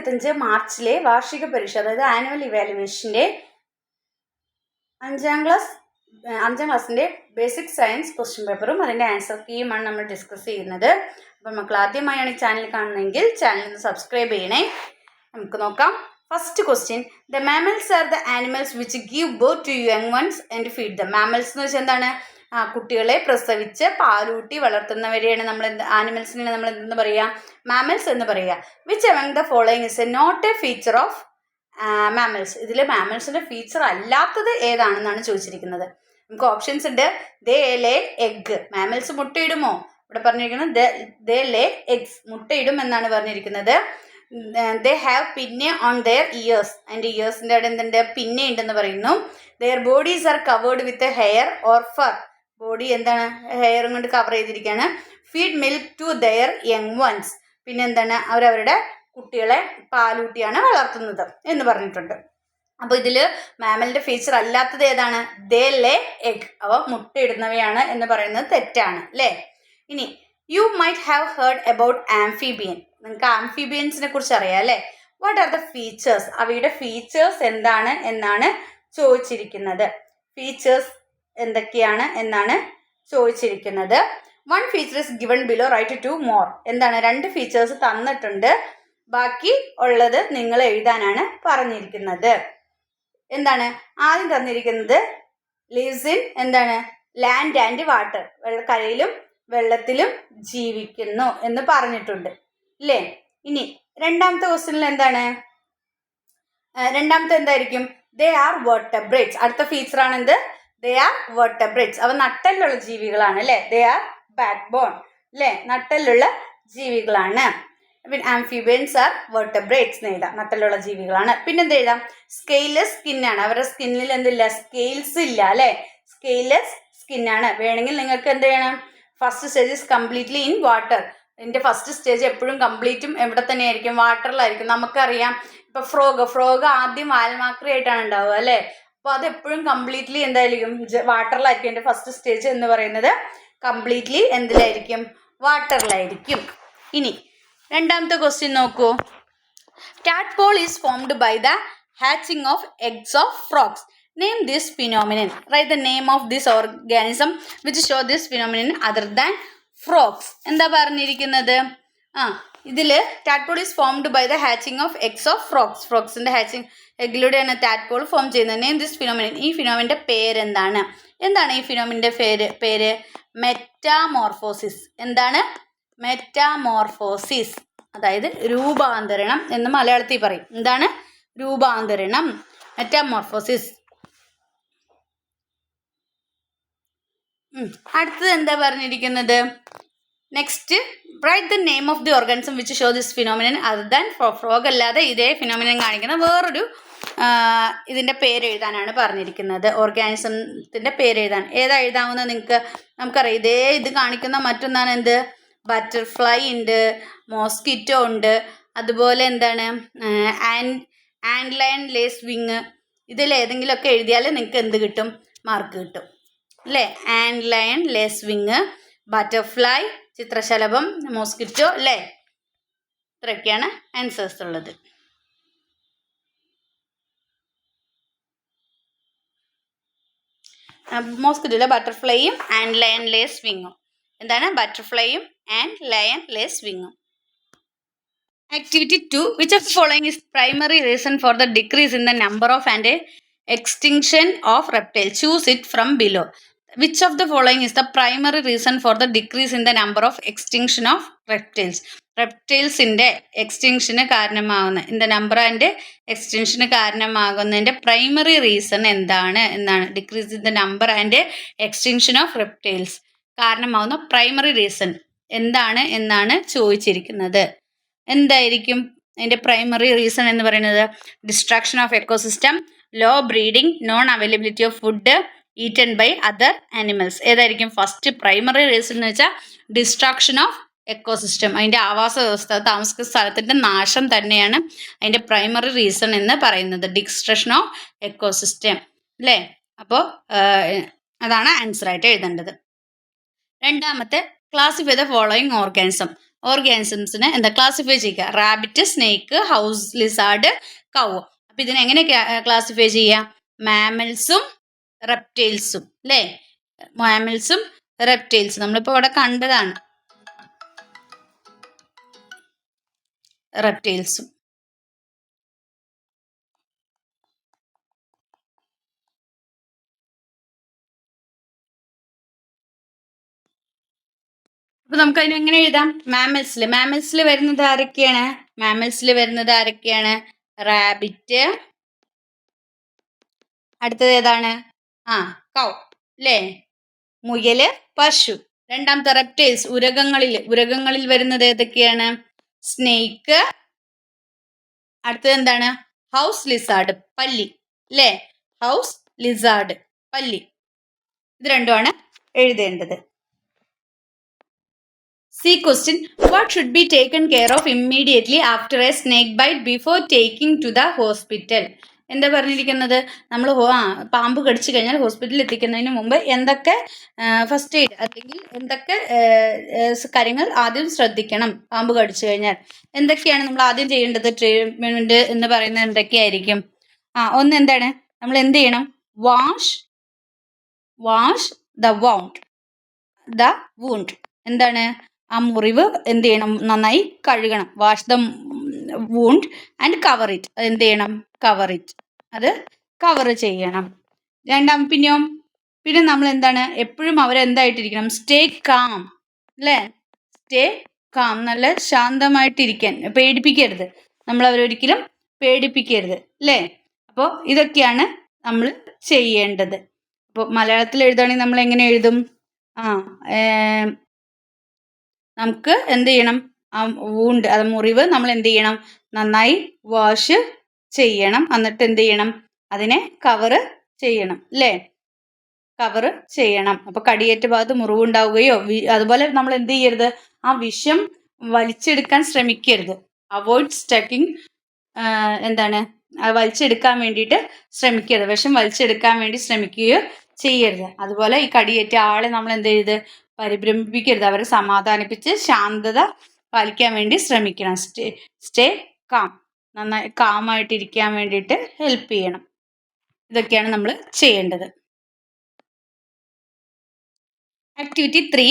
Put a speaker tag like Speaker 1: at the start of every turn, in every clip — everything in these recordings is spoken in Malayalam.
Speaker 1: ഇരുപത്തഞ്ച് മാർച്ചിലെ വാർഷിക പരീക്ഷ അതായത് ആനുവൽ ഇവാലുവേഷന്റെ അഞ്ചാം ക്ലാസ് അഞ്ചാം ക്ലാസ്സിന്റെ ബേസിക് സയൻസ് ക്വസ്റ്റ്യൻ പേപ്പറും അതിന്റെ ആൻസർ കീയുമാണ് നമ്മൾ ഡിസ്കസ് ചെയ്യുന്നത്. അപ്പോൾ മക്കൾ ആദ്യമായാണ് ഈ ചാനൽ കാണുന്നതെങ്കിൽ ചാനൽ ഒന്ന് സബ്സ്ക്രൈബ് ചെയ്യണേ. നമുക്ക് നോക്കാം. First question the mammals are the animals which give both to young ones and feed the mammals എന്ന് വെച്ചാൽ എന്താണ്? കുട്ടികളെ പ്രസവിച്ച് പാലൂട്ടി വളർത്തുന്നവരെയാണ് നമ്മൾ എന്ത് ആനിമൽസിനെ നമ്മൾ എന്തെന്ന് പറയുക മാമൽസ് എന്ന് പറയുക which among the following is a not a feature of mammals ഇതിൽ മാമൽസിന്റെ ഫീച്ചർ അല്ലാത്തത് ഏതാണെന്നാണ് ചോദിച്ചിരിക്കുന്നത്. നമുക്ക് ഓപ്ഷൻസ് ഉണ്ട്. ദേ ലേ എഗ് മാമൽസ് മുട്ടയിടുമോ? ഇവിടെ പറഞ്ഞിരിക്കുന്നത് ദേ ലേ എഗ്സ് മുട്ടയിടും എന്നാണ് പറഞ്ഞിരിക്കുന്നത്. They have pinna on their ears അതിന്റെ ഇയേഴ്സിന്റെ അവിടെ എന്തുണ്ട്? പിന്നെ ഉണ്ടെന്ന് പറയുന്നു. Their bodies are covered with hair or fur body എന്താണ്? ഹെയറും കൊണ്ട് കവർ ചെയ്തിരിക്കുകയാണ്. Feed milk to their young ones പിന്നെ എന്താണ്? അവരവരുടെ കുട്ടികളെ പാലൂട്ടിയാണ് വളർത്തുന്നത് എന്ന് പറഞ്ഞിട്ടുണ്ട്. അപ്പോൾ ഇതിൽ മാമലിന്റെ ഫീച്ചർ അല്ലാത്തത് ഏതാണ്? ദേ ലേ എഗ് അവ മുട്ടയിടുന്നവയാണ് എന്ന് പറയുന്നത് തെറ്റാണ് അല്ലേ? ഇനി you might have heard about amphibian നിങ്ങൾക്ക് ആംഫിബിയൻസിനെ കുറിച്ച് അറിയാം അല്ലേ? വാട്ട് ആർ ദ ഫീച്ചേഴ്സ് അവയുടെ ഫീച്ചേഴ്സ് എന്താണ് എന്നാണ് ചോദിച്ചിരിക്കുന്നത്. ഫീച്ചേഴ്സ് എന്തൊക്കെയാണ് എന്നാണ് ചോദിച്ചിരിക്കുന്നത്. One feature is given below write two more എന്താണ്? രണ്ട് ഫീച്ചേഴ്സ് തന്നിട്ടുണ്ട്. ബാക്കി ഉള്ളത് നിങ്ങൾ എഴുതാനാണ് പറഞ്ഞിരിക്കുന്നത്. എന്താണ്? ആദ്യം തന്നിരിക്കുന്നത് ലീവ്സ് ഇൻ എന്താണ്? ലാൻഡ് ആൻഡ് വാട്ടർ വെള്ളക്കരയിലും വെള്ളത്തിലും ജീവിക്കുന്നു എന്ന് പറഞ്ഞിട്ടുണ്ട്. ഇല്ലേ ഇനി രണ്ടാമത്തെ ക്വസ്റ്റനിൽ എന്താണ്? രണ്ടാമത്തെ എന്തായിരിക്കും? ദേ ആർ വാട്ടർ ബ്രേറ്റ്സ് അടുത്ത ഫീച്ചറാണ് എന്ത് ദേ ആർ വേർട്ടബ്രേറ്റ്സ് അവ നട്ടലുള്ള ജീവികളാണ് അല്ലേ? ദേ ആർ ബാക്ക് ബോൺ അല്ലേ? നട്ടലുള്ള ജീവികളാണ്. പിന്നെ ആംഫിബിയൻസ് ആർ വെർട്ടബ്രേറ്റ്സ് എന്ന് എഴുതാം. നട്ടലുള്ള ജീവികളാണ്. പിന്നെ എന്ത് എഴുതാം സ്കെയിലെസ് സ്കിന്നാണ് അവരുടെ സ്കിന്നിൽ എന്തില്ല? സ്കെയിൽസ് ഇല്ല അല്ലേ? സ്കെയിലെസ് സ്കിന്നാണ് വേണമെങ്കിൽ നിങ്ങൾക്ക് എന്ത് ചെയ്യണം? First stage is completely in water ഇതിന്റെ ഫസ്റ്റ് സ്റ്റേജ് എപ്പോഴും കംപ്ലീറ്റും എവിടെ തന്നെയായിരിക്കും വാട്ടറിലായിരിക്കും നമുക്കറിയാം. ഇപ്പൊ ഫ്രോഗ് ഫ്രോഗ് ആദ്യം വാൽമാക്രി ആയിട്ടാണ് ഉണ്ടാവുക അല്ലേ? അപ്പോൾ അതെപ്പോഴും കംപ്ലീറ്റ്ലി എന്തായിരിക്കും വാട്ടറിലായിരിക്കും എന്റെ ഫസ്റ്റ് സ്റ്റേജ് എന്ന് പറയുന്നത്. കംപ്ലീറ്റ്ലി എന്തിലായിരിക്കും? വാട്ടറിലായിരിക്കും ഇനി രണ്ടാമത്തെ ക്വസ്റ്റ്യൻ നോക്കൂ. Tadpole is formed by the hatching of eggs of frogs name this phenomenon write the name of this organism which show this phenomenon other than frogs എന്താ പറഞ്ഞിരിക്കുന്നത്? ആ ഇതിൽ tadpole is formed by the hatching of eggs of frogs ഫ്രോക്സിന്റെ hatching എഗ്ഗിലൂടെയാണ് ടാറ്റ്പോൾ ഫോം ചെയ്യുന്നത്. നെയിം ദിസ് ഫിനോമിനൻ ഈ ഫിനോമിന്റെ പേരെന്താണ്? എന്താണ് ഈ ഫിനോമിന്റെ പേര്? പേര് മെറ്റാമോർഫോസിസ് എന്താണ്? മെറ്റാമോർഫോസിസ് അതായത് രൂപാന്തരണം എന്ന് മലയാളത്തിൽ പറയും. എന്താണ്? രൂപാന്തരണം. മെറ്റാമോർഫോസിസ് അടുത്തത് എന്താ പറഞ്ഞിരിക്കുന്നത്? Next write the name of the organism which show this phenomenon other than frog അല്ലാതെ ഇതേ ഫിനോമിനൻ കാണിക്കുന്ന വേറൊരു ഇതിന്റെ പേര് എഴുതാനാണ് പറഞ്ഞിരിക്കുന്നത്. ഓർഗാനിസത്തിന്റെ പേര് എഴുതാൻ. ഏതാ എഴുതാവുന്നത് നിങ്ങൾക്ക്? നമുക്കറിയാം. ഇതേ ഇത് കാണിക്കുന്ന മറ്റൊന്നാണ് എന്ത്? ബട്ടർഫ്ലൈ ഉണ്ട് മോസ്കിറ്റോ ഉണ്ട് അതുപോലെ എന്താണ്? And and line lace wing ഇതിൽ ഏതെങ്കിലുമൊക്കെ എഴുതിയാൽ നിങ്ങൾക്ക് എന്ത് കിട്ടും? മാർക്ക് കിട്ടും. അല്ലേ? And line lace wing butterfly ചിത്രശലഭം മോസ്കിറ്റോ അല്ലേ? ഇത്രയൊക്കെയാണ് ആൻസേഴ്സ് ഉള്ളത്. മോസ്കിറ്റോ മോസ്കിറ്റോയിലെ ബട്ടർഫ്ലൈയും ആൻഡ് ലയൺ ലേസ് വിങ്ങും എന്താണ്? ബട്ടർഫ്ലൈയും and lion lace വിങ്ങും activity two which of following is primary reason for the decrease in the number of and extinction of reptile choose it from below which of the following is the primary reason for the decrease in the number of extinction of reptiles റെപ്റ്റൈൽസിന്റെ എക്സ്റ്റിങ്ഷന് കാരണമാകുന്ന ഇൻ ദ നമ്പർ ആൻഡ് എക്സ്റ്റിങ്ഷന് കാരണമാകുന്നതിന്റെ പ്രൈമറി റീസൺ എന്താണ് എന്നാണ്. Decrease in the number and extinction of reptiles കാരണമാകുന്ന പ്രൈമറി റീസൺ എന്താണ് എന്നാണ് ചോദിച്ചിരിക്കുന്നത്. എന്തായിരിക്കും അതിന്റെ പ്രൈമറി റീസൺ എന്ന് പറയുന്നത്? Destruction of ecosystem low breeding non availability of food eaten by other animals ഏതായിരിക്കും? ഫസ്റ്റ് പ്രൈമറി റീസൺ എന്ന് വെച്ചാൽ ഡിസ്ട്രാക്ഷൻ ഓഫ് എക്കോസിസ്റ്റം അതിന്റെ ആവാസ വ്യവസ്ഥ താമസിക്കുന്ന സ്ഥലത്തിന്റെ നാശം തന്നെയാണ് അതിന്റെ പ്രൈമറി റീസൺ എന്ന് പറയുന്നത്. ഡിസ്ട്രക്ഷൻ ഓഫ് എക്കോസിസ്റ്റം അല്ലേ അപ്പോൾ അതാണ് ആൻസർ ആയിട്ട് എഴുതേണ്ടത്. രണ്ടാമത്തെ ക്ലാസിഫൈ ദ ഫോളോയിങ് ഓർഗാനിസം ഓർഗാനിസംസിനെ എന്താ? ക്ലാസിഫൈ ചെയ്യുക. Rabbit snake house lizard cow അപ്പം ഇതിനെങ്ങനെ ക്ലാസിഫൈ ചെയ്യുക? മാമൽസും റെപ്റ്റൈൽസും അല്ലേ മാമൽസും റെപ്റ്റൈൽസും നമ്മളിപ്പോൾ ഇവിടെ കണ്ടതാണ്. റെപ്റ്റൈൽസും അപ്പൊ നമുക്ക് അതിന് എങ്ങനെ എഴുതാം? മാമൽസിൽ മാമൽസിൽ വരുന്നത് ആരൊക്കെയാണ്? മാമൽസിൽ വരുന്നത് ആരൊക്കെയാണ്? റാബിറ്റ് അടുത്തത് ഏതാണ്? ആ കൗ അല്ലേ മുയൽ പശു. രണ്ടാമത്തെ റെപ്റ്റൈൽസ് ഉരകങ്ങളിൽ. ഉരകങ്ങളിൽ വരുന്നത് ഏതൊക്കെയാണ്? സ്നേക്ക് അടുത്തത് എന്താണ്? ഹൗസ് ലിസാർഡ് പല്ലി. അല്ലേ ഹൗസ് ലിസാർഡ് പല്ലി. ഇത് രണ്ടുമാണ് എഴുതേണ്ടത്. C question what should be taken care of immediately after a snake bite before taking to the hospital എന്താ പറഞ്ഞിരിക്കുന്നത്? നമ്മൾ പാമ്പ് കടിച്ചു കഴിഞ്ഞാൽ ഹോസ്പിറ്റലിൽ എത്തിക്കുന്നതിന് മുമ്പ് എന്തൊക്കെ ഫസ്റ്റ് എയ്ഡ് അല്ലെങ്കിൽ എന്തൊക്കെ കാര്യങ്ങൾ ആദ്യം ശ്രദ്ധിക്കണം പാമ്പ് കടിച്ചു കഴിഞ്ഞാൽ. എന്തൊക്കെയാണ് നമ്മൾ ആദ്യം ചെയ്യേണ്ടത്? ട്രീറ്റ്മെന്റ് എന്ന് പറയുന്നത് എന്തൊക്കെയായിരിക്കും? ആ ഒന്ന് എന്താണ്? നമ്മൾ എന്ത് ചെയ്യണം? Wash wash the wound the wound എന്താണ്? ആ മുറിവ് എന്ത് ചെയ്യണം? നന്നായി കഴുകണം. Wash the wound and cover it എന്ത് ചെയ്യണം? കവർ ഇറ്റ് അത് കവർ ചെയ്യണം. രണ്ടാം പിന്നെയോ പിന്നെ നമ്മൾ എന്താണ്? എപ്പോഴും അവരെന്തായിട്ടിരിക്കണം സ്റ്റേ കാം അല്ലേ? സ്റ്റേ കാം നല്ല ശാന്തമായിട്ടിരിക്കാൻ. പേടിപ്പിക്കരുത്. നമ്മൾ അവരൊരിക്കലും പേടിപ്പിക്കരുത്. അല്ലേ? അപ്പോൾ ഇതൊക്കെയാണ് നമ്മൾ ചെയ്യേണ്ടത്. അപ്പോൾ മലയാളത്തിൽ എഴുതുകയാണെങ്കിൽ നമ്മൾ എങ്ങനെ എഴുതും? ആ നമുക്ക് എന്ത് ചെയ്യണം? ആ വൂണ്ട് അത് മുറിവ് നമ്മൾ എന്ത് ചെയ്യണം നന്നായി വാഷ് ചെയ്യണം. എന്നിട്ട് എന്ത് ചെയ്യണം അതിനെ കവറ് ചെയ്യണം അല്ലേ കവറ് ചെയ്യണം. അപ്പൊ കടിയേറ്റ ഭാഗത്ത് മുറിവുണ്ടാവുകയോ അതുപോലെ നമ്മൾ എന്ത് ചെയ്യരുത് ആ വിഷം വലിച്ചെടുക്കാൻ ശ്രമിക്കരുത്. അവോയ്ഡ് സ്റ്റക്കിംഗ് എന്താണ്? വലിച്ചെടുക്കാൻ വേണ്ടിയിട്ട് ശ്രമിക്കരുത്. വിഷം വലിച്ചെടുക്കാൻ വേണ്ടി ശ്രമിക്കുകയോ ചെയ്യരുത്. അതുപോലെ ഈ കടിയേറ്റ ആളെ നമ്മൾ എന്ത് ചെയ്ത് പരിഭ്രമിപ്പിക്കരുത്. അവരെ സമാധാനിപ്പിച്ച് ശാന്തത പാലിക്കാൻ വേണ്ടി ശ്രമിക്കണം. സ്റ്റേ സ്റ്റേ കാം നന്നായി കാമായിട്ടിരിക്കാൻ വേണ്ടിയിട്ട് ഹെൽപ്പ് ചെയ്യണം. ഇതൊക്കെയാണ് നമ്മൾ ചെയ്യേണ്ടത്. Activity three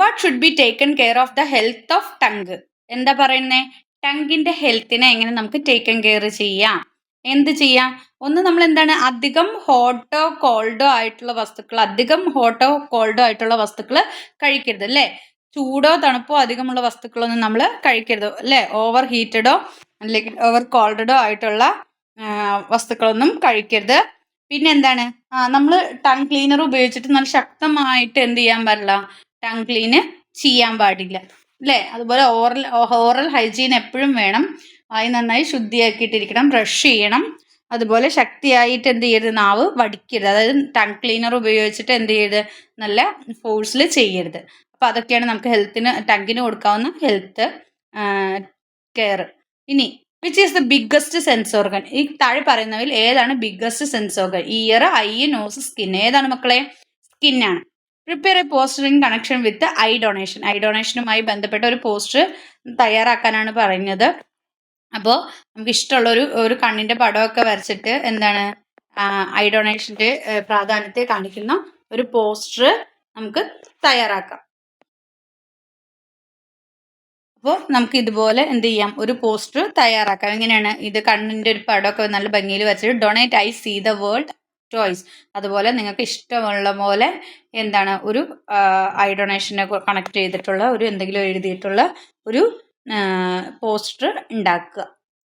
Speaker 1: what should be taken care of the health of tongue എന്താ പറയുന്നേ? ടങ്കിന്റെ ഹെൽത്തിനെ എങ്ങനെ നമുക്ക് ടേക്കൺ കെയർ ചെയ്യാം? എന്ത് ചെയ്യാം? ഒന്ന് നമ്മൾ എന്താണ്? അധികം ഹോട്ടോ കോൾഡോ ആയിട്ടുള്ള വസ്തുക്കൾ അധികം ഹോട്ടോ കോൾഡോ ആയിട്ടുള്ള വസ്തുക്കൾ കഴിക്കരുത് അല്ലേ? ചൂടോ തണുപ്പോ അധികമുള്ള വസ്തുക്കളൊന്നും നമ്മൾ കഴിക്കരുത്. അല്ലേ? ഓവർ ഹീറ്റഡോ അല്ലെങ്കിൽ ഓവർ കോൾഡോ ആയിട്ടുള്ള വസ്തുക്കളൊന്നും കഴിക്കരുത്. പിന്നെ എന്താണ് നമ്മൾ ടങ് ക്ലീനർ ഉപയോഗിച്ചിട്ട് നല്ല ശക്തമായിട്ട് എന്ത് ചെയ്യാൻ പാടില്ല? ടങ് ക്ലീന് ചെയ്യാൻ പാടില്ല. അല്ലേ? അതുപോലെ ഓറൽ ഓറൽ ഹൈജീൻ എപ്പോഴും വേണം. വായി നന്നായി ശുദ്ധിയാക്കിയിട്ടിരിക്കണം. ബ്രഷ് ചെയ്യണം. അതുപോലെ ശക്തിയായിട്ട് എന്ത് ചെയ്യരുത്? നാവ് വടിക്കരുത്. അതായത് ടങ് ക്ലീനർ ഉപയോഗിച്ചിട്ട് എന്ത് ചെയ്യരുത്? നല്ല ഫോഴ്സിൽ ചെയ്യരുത്. അപ്പോൾ അതൊക്കെയാണ് നമുക്ക് ഹെൽത്തിന് ടങ്കിന് കൊടുക്കാവുന്ന ഹെൽത്ത് കെയർ ഇനി which is the biggest sense organ ഈ താഴെ പറയുന്നവയിൽ ഏതാണ് biggest sense organ ear eye nose skin ഏതാണ് മക്കളെ? സ്കിന്നാണ് prepare a poster in connection with eye donation eye ഡൊണേഷനുമായി ബന്ധപ്പെട്ട ഒരു പോസ്റ്റർ തയ്യാറാക്കാനാണ് പറയുന്നത്. അപ്പോൾ നമുക്ക് ഇഷ്ടമുള്ള ഒരു ഒരു കണ്ണിന്റെ പടമൊക്കെ വരച്ചിട്ട് എന്താണ് ഐ ഡൊണേഷന്റെ പ്രാധാന്യത്തെ കാണിക്കുന്ന ഒരു പോസ്റ്റർ നമുക്ക് തയ്യാറാക്കാം. അപ്പോൾ നമുക്ക് ഇതുപോലെ എന്ത് ചെയ്യാം? ഒരു പോസ്റ്റർ തയ്യാറാക്കാം. എങ്ങനെയാണ്? ഇത് കണ്ണിന്റെ ഒരു പടമൊക്കെ നല്ല ഭംഗിയിൽ വരച്ചിട്ട് donate eye see the world choice അതുപോലെ നിങ്ങൾക്ക് ഇഷ്ടമുള്ള പോലെ എന്താണ് ഒരു ഐ ഡൊണേഷനെ കണക്ട് ചെയ്തിട്ടുള്ള ഒരു എന്തെങ്കിലും എഴുതിയിട്ടുള്ള ഒരു പോസ്റ്റർ ഉണ്ടാക്കുക.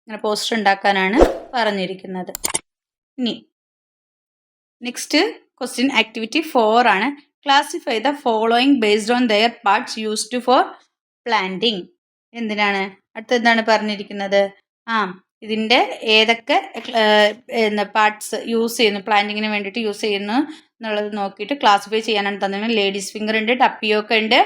Speaker 1: അങ്ങനെ പോസ്റ്റർ ഉണ്ടാക്കാനാണ് പറഞ്ഞിരിക്കുന്നത്. ഇനി നെക്സ്റ്റ് ക്വസ്റ്റ്യൻ ആക്ടിവിറ്റി ഫോർ ആണ്. Classify the following based on their parts used for planting എന്തിനാണ്? അടുത്ത എന്താണ് പറഞ്ഞിരിക്കുന്നത്? ആ ഇതിന്റെ ഏതൊക്കെ പാർട്സ് യൂസ് ചെയ്യുന്നു പ്ലാന്റിങ്ങിന് വേണ്ടിയിട്ട് യൂസ് ചെയ്യുന്നു എന്നുള്ളത് നോക്കിയിട്ട് ക്ലാസിഫൈ ചെയ്യാനാണ് തന്നത് ലേഡീസ് ഫിംഗർ ഉണ്ട് ടപ്പിയൊക്കെ ഉണ്ട്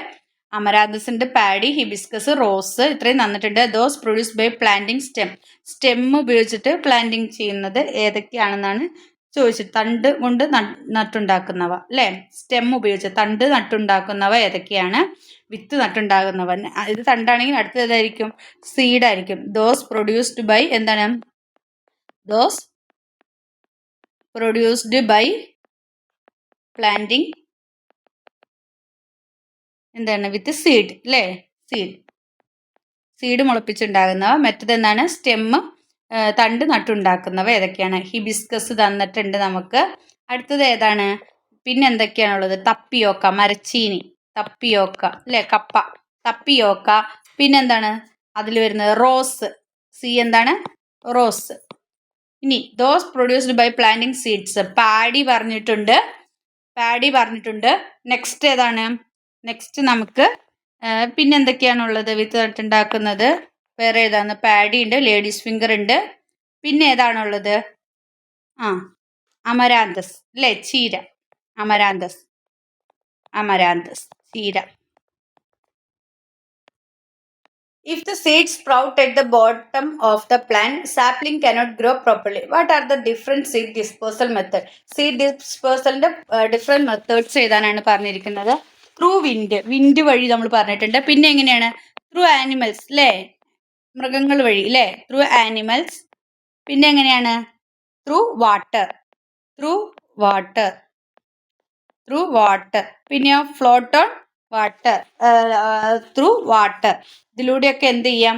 Speaker 1: അമരാന്തസ് പാഡി ഹിബിസ്കസ് റോസ് ഇത്രയും തന്നിട്ടുണ്ട്. Those produce by planting stem stem ഉപയോഗിച്ചിട്ട് പ്ലാന്റിങ് ചെയ്യുന്നത് ഏതൊക്കെയാണെന്നാണ് ചോദിച്ചത്. തണ്ട് കൊണ്ട് നട്ടുണ്ടാക്കുന്നവ അല്ലേ? സ്റ്റെം ഉപയോഗിച്ച് തണ്ട് നട്ടുണ്ടാക്കുന്നവ ഏതൊക്കെയാണ്? വിത്ത് നട്ടുണ്ടാകുന്നവ ഇത് തണ്ടാണെങ്കിൽ അടുത്തത് ഏതായിരിക്കും? സീഡായിരിക്കും ദോസ് പ്രൊഡ്യൂസ്ഡ് ബൈ എന്താണ്? ദോസ് പ്രൊഡ്യൂസ്ഡ് ബൈ പ്ലാന്റിങ് എന്താണ്? വിത്ത് സീഡ് അല്ലേ സീഡ് സീഡ് മുളപ്പിച്ചുണ്ടാകുന്നവ. മറ്റത് എന്താണ്? സ്റ്റെമ്മ് തണ്ട് നട്ടുണ്ടാക്കുന്നവ. ഏതൊക്കെയാണ്? ഹിബിസ്കസ് തന്നിട്ടുണ്ട് നമുക്ക്. അടുത്തത് ഏതാണ്? പിന്നെ എന്തൊക്കെയാണുള്ളത്? തപ്പിയോക്ക മരച്ചീനി തപ്പിയോക്ക അല്ലേ കപ്പ തപ്പിയോക്ക പിന്നെന്താണ് അതിൽ വരുന്നത് റോസ് സി എന്താണ്? റോസ് ഇനി those produced by planting seeds paddy പറഞ്ഞിട്ടുണ്ട്. പാഡി പറഞ്ഞിട്ടുണ്ട്. നെക്സ്റ്റ് ഏതാണ്? നെക്സ്റ്റ് നമുക്ക് പിന്നെ എന്തൊക്കെയാണുള്ളത്? വിത്ത് നട്ടുണ്ടാക്കുന്നത് വേറെ ഏതാണ്? പാഡി ഉണ്ട് ലേഡീസ് ഫിംഗർ ഉണ്ട്. പിന്നെ ഏതാണുള്ളത്? ആ അമരാന്തസ് അല്ലേ? ചീര. അമരാന്തസ്. അമരാന്തസ് ചീര. If the seeds sprout at the bottom of the plant sapling cannot grow properly what are the different seed disposal method seed ഡിസ്പോസലിന്റെ ഡിഫറെന്റ് മെത്തേഡ്സ് ഏതാനാണ് പറഞ്ഞിരിക്കുന്നത്? ത്രൂ വിൻഡ് വിൻഡ് വഴി നമ്മൾ പറഞ്ഞിട്ടുണ്ട്. പിന്നെ എങ്ങനെയാണ്? ത്രൂ ആനിമൽസ് അല്ലേ മൃഗങ്ങൾ വഴി അല്ലേ ത്രൂ ആനിമൽസ് പിന്നെ എങ്ങനെയാണ്? Through water through water through water പിന്നെയോ float on water through water ഇതിലൂടെയൊക്കെ എന്ത് ചെയ്യാം?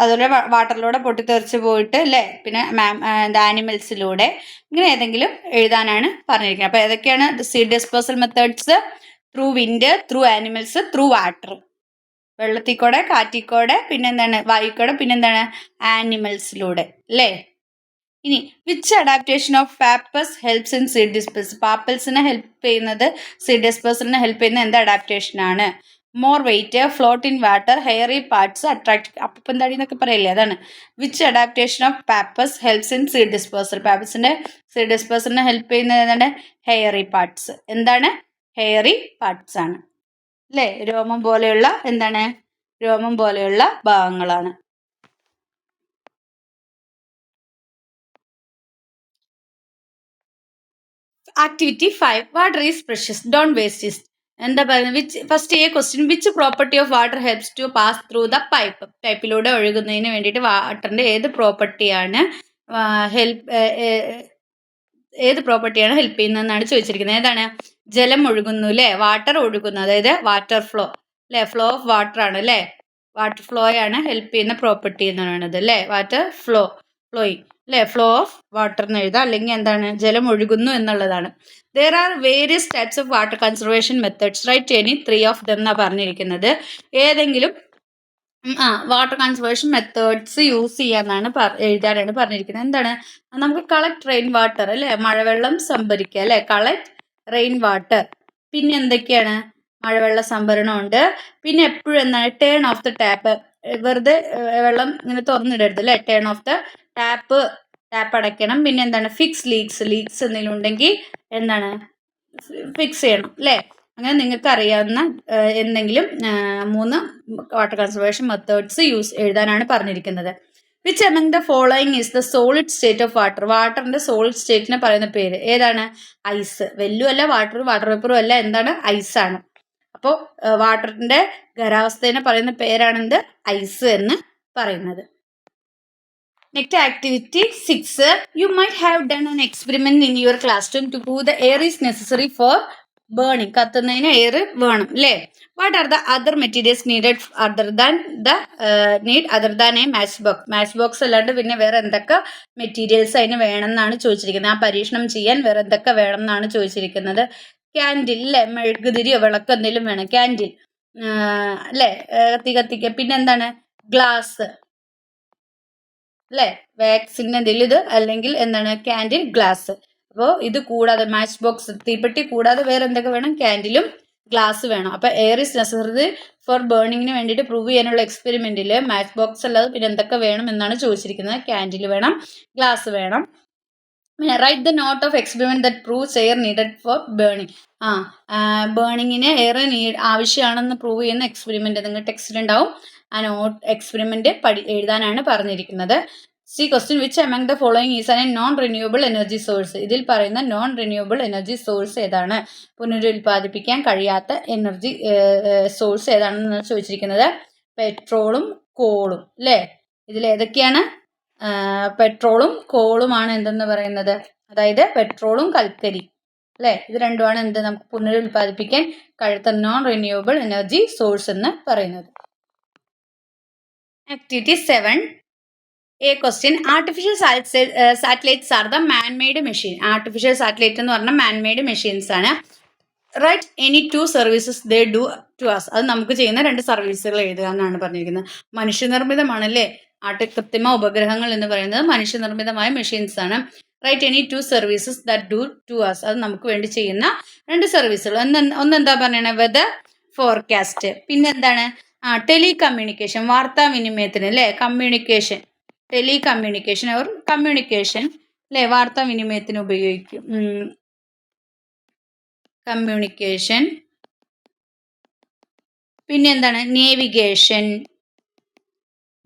Speaker 1: അതുപോലെ വാട്ടറിലൂടെ പൊട്ടിത്തെറിച്ച് പോയിട്ട് അല്ലേ? പിന്നെ മാം ആനിമൽസിലൂടെ ഇങ്ങനെ ഏതെങ്കിലും എഴുതാനാണ് പറഞ്ഞിരിക്കുന്നത്. അപ്പോൾ ഏതൊക്കെയാണ് seed disposal methods? Through wind through animals through water. വെള്ളത്തിൽ കൂടെ കാറ്റിൽ കൂടെ പിന്നെന്താണ്? വായുക്കൂടെ പിന്നെന്താണ്? ആനിമൽസിലൂടെ. അല്ലേ? ഇനി which adaptation of pappus helps in seed disperse പാപ്പൽസിനെ help ചെയ്യുന്നത് സീഡ് ഡിസ്പേഴ്സലിനെ ഹെൽപ്പ് ചെയ്യുന്ന എന്ത് അഡാപ്റ്റേഷൻ ആണ്? More weight float in water hairy parts attract അപ്പം തടി എന്നൊക്കെ പറയില്ലേ? അതാണ്. Which adaptation of pappus helps in seed dispersal പാപ്പസിന്റെ seed ഡിസ്പേഴ്സലിനെ ഹെൽപ്പ് ചെയ്യുന്നത് എന്താണ് ഹെയറി പാർട്സ് എന്താണ്? ഹെയറി പാർട്സ് ആണ്. അല്ലേ രോമം പോലെയുള്ള എന്താണ്? രോമം പോലെയുള്ള ഭാഗങ്ങളാണ്. Activity five water is precious don't waste is എന്താ പറയുന്നത്? Which first a question which property of water helps to pass through the pipe പൈപ്പിലൂടെ ഒഴുകുന്നതിന് വേണ്ടിയിട്ട് വാട്ടറിന്റെ ഏത് പ്രോപ്പർട്ടിയാണ് ഹെൽപ്പ് ഏത് പ്രോപ്പർട്ടിയാണ് ഹെൽപ്പ് ചെയ്യുന്നതെന്നാണ് ചോദിച്ചിരിക്കുന്നത്. ഏതാണ്? ജലം ഒഴുകുന്നു അല്ലേ വാട്ടർ ഒഴുകുന്നു അതായത് വാട്ടർ ഫ്ലോ അല്ലേ ഫ്ലോ ഓഫ് വാട്ടർ ആണ് അല്ലേ വാട്ടർ ഫ്ലോയാണ് ഹെൽപ്പ് ചെയ്യുന്ന പ്രോപ്പർട്ടി എന്ന് പറയുന്നത് അല്ലേ വാട്ടർ ഫ്ലോ ഫ്ലോയിങ് അല്ലേ ഫ്ലോ ഓഫ് വാട്ടർ എന്ന് എഴുതാം അല്ലെങ്കിൽ എന്താണ്? ജലം ഒഴുകുന്നു എന്നുള്ളതാണ്. There are various types of water conservation methods right any three of them എന്നാണ് പറഞ്ഞിരിക്കുന്നത്. ഏതെങ്കിലും ആ വാട്ടർ കൺസർവേഷൻ മെത്തേഡ്സ് യൂസ് ചെയ്യാന്നാണ് എഴുതാനാണ് പറഞ്ഞിരിക്കുന്നത്. എന്താണ്? നമുക്ക് കളക്ട് റെയിൻ വാട്ടർ അല്ലേ? മഴവെള്ളം സംഭരിക്കുക അല്ലെ? കളക്ട് റെയിൻ വാട്ടർ പിന്നെ എന്തൊക്കെയാണ്? മഴവെള്ള സംഭരണമുണ്ട്. പിന്നെ എപ്പോഴും എന്താണ്? ടേൺ ഓഫ് ദ ടാപ്പ് വെറുതെ വെള്ളം ഇങ്ങനെ തുറന്നിടരുത് അല്ലെ? Turn off the tap tap അടയ്ക്കണം. പിന്നെ എന്താണ്? ഫിക്സ് ലീക്സ് ലീക്സ് എന്തെങ്കിലും ഉണ്ടെങ്കിൽ എന്താണ്? ഫിക്സ് ചെയ്യണം അല്ലേ? അങ്ങനെ നിങ്ങൾക്ക് അറിയാവുന്ന എന്തെങ്കിലും മൂന്ന് വാട്ടർ കൺസർവേഷൻ മെത്തേഡ്സ് യൂസ് എഴുതാനാണ് പറഞ്ഞിരിക്കുന്നത്. Which among the following is the solid state of water വാട്ടറിന്റെ solid സ്റ്റേറ്റിനെ പറയുന്ന പേര് ഏതാണ്? ഐസ് വെല്ലു അല്ല വാട്ടർ വാട്ടർ പേപ്പറും അല്ല എന്താണ്? ഐസ് ആണ്. അപ്പോൾ വാട്ടറിന്റെ ഖരാവസ്ഥേനെ പറയുന്ന പേരാണെന്ത് ഐസ് എന്ന് പറയുന്നത്. Next activity 6. You might have done an in your classroom to prove the air is necessary for burning കത്തുന്നതിന് air വേണം അല്ലേ what are the other materials needed other than the need other than a match box match box അല്ലാണ്ട് പിന്നെ വേറെ എന്തൊക്കെ മെറ്റീരിയൽസ് അതിന് വേണമെന്നാണ് ചോദിച്ചിരിക്കുന്നത്. ആ പരീക്ഷണം ചെയ്യാൻ വേറെ എന്തൊക്കെ വേണം എന്നാണ് ചോദിച്ചിരിക്കുന്നത്. ക്യാൻഡിൽ അല്ലേ മെഴുകുതിരിയോ വിളക്കോ എന്തെങ്കിലും വേണം. ക്യാൻഡിൽ അല്ലേ കത്തി കത്തിക്ക. പിന്നെ എന്താണ്? ഗ്ലാസ് അല്ലേ? വാക്സിൻ എന്തെങ്കിലും ഇത് അല്ലെങ്കിൽ എന്താണ്? Candle glass. അപ്പോൾ ഇത് കൂടാതെ മാച്ച് ബോക്സ് തീപ്പെട്ടി കൂടാതെ വേറെ എന്തൊക്കെ വേണം? ക്യാൻഡിലും ഗ്ലാസ് വേണം. അപ്പോൾ എയർ ഇസ് നെസസറി ഫോർ ബേണിങ്ങിന് വേണ്ടിയിട്ട് പ്രൂവ് ചെയ്യാനുള്ള എക്സ്പെരിമെന്റിൽ മാച്ച് ബോക്സ് അല്ലാതെ പിന്നെ എന്തൊക്കെ വേണം എന്നാണ് ചോദിച്ചിരിക്കുന്നത്. ക്യാൻഡിൽ വേണം ഗ്ലാസ് വേണം. പിന്നെ write the note of experiment that proves air needed for burning ആ ബേണിങ്ങിന് എയർ നീ ആവശ്യമാണെന്ന് പ്രൂവ് ചെയ്യുന്ന എക്സ്പെരിമെന്റ് നിങ്ങൾ ടെക്സ്റ്റിലുണ്ടാവും ആ നോട്ട് എക്സ്പെരിമെന്റ് പഠി എഴുതാനാണ് പറഞ്ഞിരിക്കുന്നത്. C question which among the following is an non renewable energy source ഇതിൽ പറയുന്ന നോൺ റിന്യൂവബിൾ എനർജി സോഴ്സ് ഏതാണ്? പുനരുൽപ്പാദിപ്പിക്കാൻ കഴിയാത്ത എനർജി സോഴ്സ് ഏതാണെന്ന് ചോദിച്ചിരിക്കുന്നത്? പെട്രോളും കോളും അല്ലേ ഇതിൽ ഏതൊക്കെയാണ്? പെട്രോളും കോളുമാണ് എന്തെന്ന് പറയുന്നത്? അതായത് പെട്രോളും കൽക്കരി അല്ലേ ഇത് രണ്ടുമാണ് എന്ത്? നമുക്ക് പുനരുൽപ്പാദിപ്പിക്കാൻ കഴിയാത്ത നോൺ റിന്യൂവബിൾ എനർജി സോഴ്സ് എന്ന് പറയുന്നത്. Activity seven a question artificial satellites are the manmade machine artificial satellite എന്ന് പറഞ്ഞാൽ മാൻമെയ്ഡ് മെഷീൻസ് ആണ്. Write any two services they do to us അത് നമുക്ക് ചെയ്യുന്ന രണ്ട് സർവീസുകൾ എഴുതുക എന്നാണ് പറഞ്ഞിരിക്കുന്നത്. മനുഷ്യനിർമ്മിതമാണല്ലേ? ആർട്ടി കൃത്രിമ ഉപഗ്രഹങ്ങൾ എന്ന് പറയുന്നത് മനുഷ്യനിർമ്മിതമായ മെഷീൻസ് ആണ്. Write any two services that do to us അത് നമുക്ക് വേണ്ടി ചെയ്യുന്ന രണ്ട് സർവീസുകൾ ഒന്ന് ഒന്നെന്താ പറയണേ? വെദർ ഫോർകാസ്റ്റ് പിന്നെന്താണ് ആ ടെലി കമ്മ്യൂണിക്കേഷൻ വാർത്താവിനിമയത്തിന് അല്ലേ? കമ്മ്യൂണിക്കേഷൻ ടെലി കമ്മ്യൂണിക്കേഷൻ അവർ കമ്മ്യൂണിക്കേഷൻ അല്ലേ? വാർത്താവിനിമയത്തിന് ഉപയോഗിക്കും. കമ്മ്യൂണിക്കേഷൻ പിന്നെന്താണ്? നേവിഗേഷൻ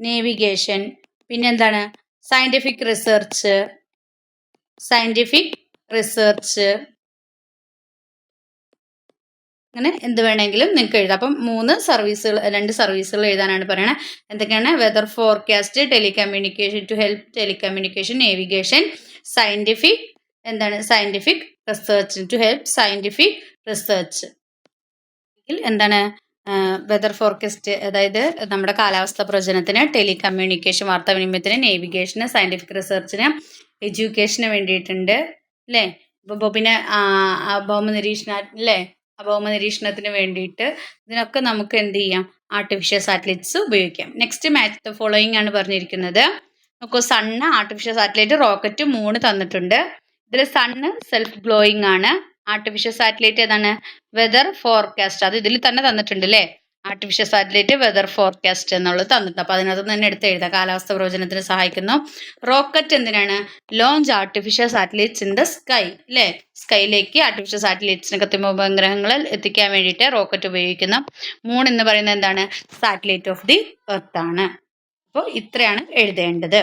Speaker 1: നേവിഗേഷൻ പിന്നെന്താണ്? സയന്റിഫിക് റിസർച്ച് സയന്റിഫിക് റിസർച്ച് അങ്ങനെ എന്ത് വേണമെങ്കിലും നിങ്ങൾക്ക് എഴുതാം. അപ്പം മൂന്ന് സർവീസുകൾ രണ്ട് സർവീസുകൾ എഴുതാനാണ് പറയുന്നത് എന്തൊക്കെയാണ്? Weather forecast telecommunication to help telecommunication navigation scientific എന്താണ്? Scientific research to help scientific research എന്താണ്? വെതർ ഫോർകാസ്റ്റ് അതായത് നമ്മുടെ കാലാവസ്ഥ പ്രവചനത്തിന് ടെലികമ്മ്യൂണിക്കേഷൻ വാർത്താവിനിമയത്തിന് നേവിഗേഷന് സയന്റിഫിക് റിസർച്ചിന് എഡ്യൂക്കേഷന് വേണ്ടിയിട്ടുണ്ട്. അല്ലേ അപ്പോൾ പിന്നെ ഭൗമ നിരീക്ഷണ അല്ലേ ഭൗമ നിരീക്ഷണത്തിന് വേണ്ടിയിട്ട് ഇതിനൊക്കെ നമുക്ക് എന്ത് ചെയ്യാം? ആർട്ടിഫിഷ്യൽ സാറ്റലൈറ്റ്സ് ഉപയോഗിക്കാം. നെക്സ്റ്റ് മാച്ച് ദ ഫോളോയിങ് ആണ് പറഞ്ഞിരിക്കുന്നത്. നോക്കൂ സണ്ണ് ആർട്ടിഫിഷ്യൽ സാറ്റലൈറ്റ് റോക്കറ്റ് മൂന്ന് തന്നിട്ടുണ്ട്. ഇതിൽ സണ്ണ് സെൽഫ് ഗ്ലോയിങ് ആണ്. ആർട്ടിഫിഷ്യൽ സാറ്റലൈറ്റ് ഏതാണ്? വെതർ ഫോർകാസ്റ്റ് അത് ഇതിൽ തന്നെ തന്നിട്ടുണ്ട് അല്ലേ? ആർട്ടിഫിഷ്യൽ സാറ്റലൈറ്റ് വെതർ ഫോർകാസ്റ്റ് എന്നുള്ളത് തന്നിട്ടുണ്ട്. അപ്പൊ അതിനകത്ത് തന്നെ എടുത്ത് എഴുതാം. കാലാവസ്ഥ പ്രവചനത്തിന് സഹായിക്കുന്നു. റോക്കറ്റ് എന്തിനാണ്? Launch artificial satellites in the sky അല്ലേ സ്കൈയിലേക്ക് ആർട്ടിഫിഷ്യൽ സാറ്റലൈറ്റ്സിന് ഉപഗ്രഹങ്ങളിൽ എത്തിക്കാൻ വേണ്ടിയിട്ട് റോക്കറ്റ് ഉപയോഗിക്കുന്നു. മൂൺ എന്ന് പറയുന്നത് എന്താണ്? സാറ്റലൈറ്റ് ഓഫ് ദി എർത്ത് ആണ്. അപ്പോൾ ഇത്രയാണ് എഴുതേണ്ടത്.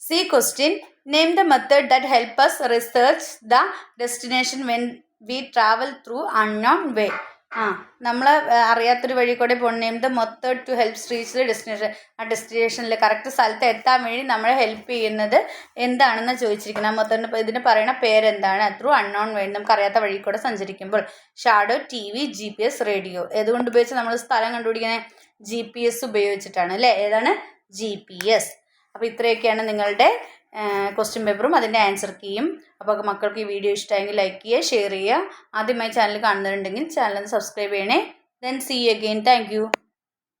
Speaker 1: C question name the method that help us research the destination when we travel through unknown way ആ നമ്മൾ അറിയാത്തൊരു വഴി കൂടെ പോണേം. Name the method to help reach the destination ആ ഡെസ്റ്റിനേഷനിൽ കറക്റ്റ് സ്ഥലത്ത് എത്താൻ വേണ്ടി നമ്മളെ ഹെൽപ്പ് ചെയ്യുന്നത് എന്താണെന്ന് ചോദിച്ചിരിക്കുന്നത്? ആ മെത്തേഡിന് ഇതിന് പറയുന്ന പേരെന്താണ്? ത്രൂ അൺനോൺ വേണ്ടി നമുക്ക് അറിയാത്ത വഴി കൂടെ സഞ്ചരിക്കുമ്പോൾ. Shadow T V G P S radio ഏതുകൊണ്ട് ഉപയോഗിച്ച് നമ്മൾ സ്ഥലം കണ്ടുപിടിക്കുന്നത് ജി പി എസ് ഉപയോഗിച്ചിട്ടാണ് അല്ലേ? ഏതാണ്? ജി പി എസ് അപ്പോൾ ഇത്രയൊക്കെയാണ് നിങ്ങളുടെ ക്വസ്റ്റ്യൻ പേപ്പറും അതിന്റെ ആൻസർ കീയും അപ്പോൾ മക്കൾക്ക് ഈ വീഡിയോ ഇഷ്ടമായെങ്കിൽ ലൈക്ക് ചെയ്യുക ഷെയർ ചെയ്യുക. ആദ്യമായി ചാനൽ കാണുന്നുണ്ടെങ്കിൽ ചാനൽ സബ്സ്ക്രൈബ് ചെയ്യണേ. Then see again thank